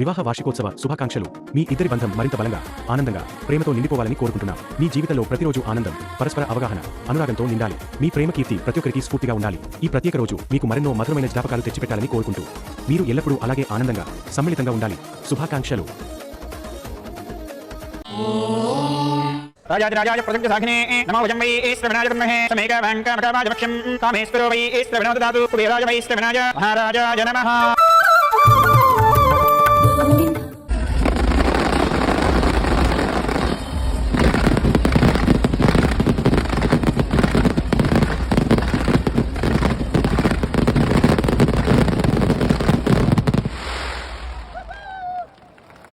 వివాహ వార్షికోత్సవ శుభాకాంక్షలు. మీ ఇద్దరి బంధం మరింత బలంగా ఆనందంగా ప్రేమతో నిండిపోవాలని కోరుకుంటున్నాం. మీ జీవితంలో ప్రతిరోజు ఆనందం పరస్పర అవగాహన అనురాగంతో నిండాలి. మీ ప్రేమ కీర్తి ప్రతి ఒక్కరికి స్ఫూర్తిగా ఉండాలి. ఈ ప్రత్యేక రోజు మీకు మరెన్నో మధురమైన జ్ఞాపకాలు తెచ్చిపెట్టాలని కోరుకుంటూ మీరు ఎల్లప్పుడూ అలాగే ఆనందంగా సమ్మిళితంగా ఉండాలి. శుభాకాంక్షలు. రాజాదిరాజాయ ప్రసంగసాఖినే నమో వజం వై శ్రవణాయ బ్రహ్మహే సమేక వెంకటరాజభక్ష్యం కామేశ్వరో వై శ్రవణో దదాతు కుబేరాజ వై మహారాజాయ నమః.